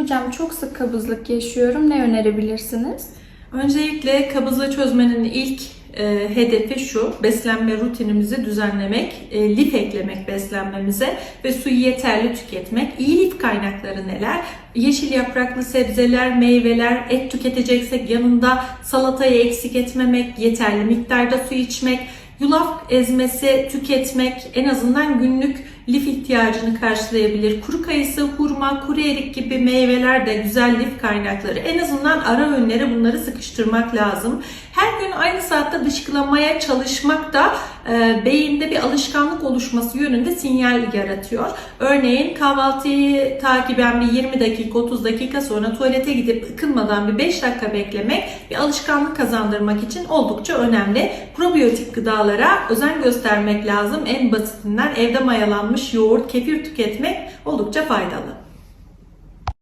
Hocam çok sık kabızlık yaşıyorum. Ne önerebilirsiniz? Öncelikle kabızlığı çözmenin ilk e, hedefi şu, beslenme rutinimizi düzenlemek, e, lif eklemek beslenmemize ve suyu yeterli tüketmek. İyi lif kaynakları neler? Yeşil yapraklı sebzeler, meyveler, et tüketeceksek yanında salatayı eksik etmemek, yeterli miktarda su içmek, yulaf ezmesi tüketmek en azından günlük lif ihtiyacını karşılayabilir. Kuru kayısı, hurma, kuru erik gibi meyveler de güzel lif kaynakları. En azından ara öğünlere bunları sıkıştırmak lazım. Her gün aynı saatte dışkılamaya çalışmak da e, beyinde bir alışkanlık oluşması yönünde sinyal yaratıyor. Örneğin kahvaltıyı takiben bir 20 dakika 30 dakika sonra tuvalete gidip ıkınmadan bir 5 dakika beklemek bir alışkanlık kazandırmak için oldukça önemli. Probiyotik gıdalara özen göstermek lazım. En basitinden evde mayalanmış yoğurt, kefir tüketmek oldukça faydalı.